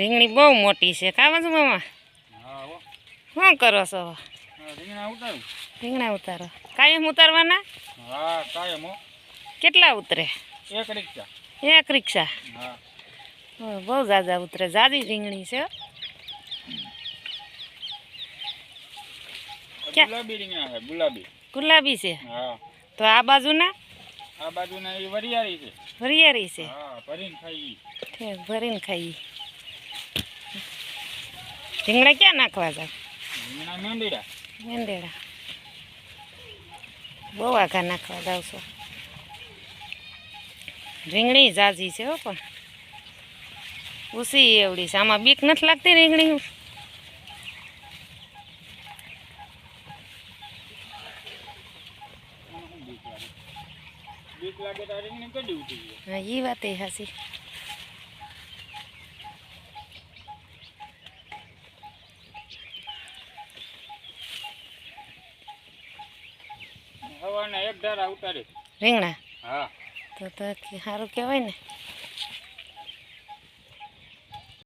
રીંગણી બહુ મોટી છે. કામ છો મામા? શું કરો છો? રીંગણા ઉતારો. કાયમ ઉતારવાના? કેટલા ઉતરે? એક રિક્ષા. એક રિક્ષા? બહુ ઝાઝા ઉતરે. ઝાઝી રીંગણી છે ગુલાબી છે ગુલાબી. ગુલાબી છે? તો આ બાજુના? આ બાજુના એ વરિયારી છે. વરિયારી છે? ભરીને ખાઈ ભરીને રીંગણા ક્યાં નાખવા જાવ મેંદેડા. બહુ આઘા નાખવા જાવ છો. રીંગણી જાજી છે હો પણ. ઉસી એવડી છે. આમાં બીક નથી લાગતી રીંગણી? હા એ વાત એ હાસી હવાના એક ધારા ઉતારી રીંગણા? હા. તો તો સારું કહેવાય ને.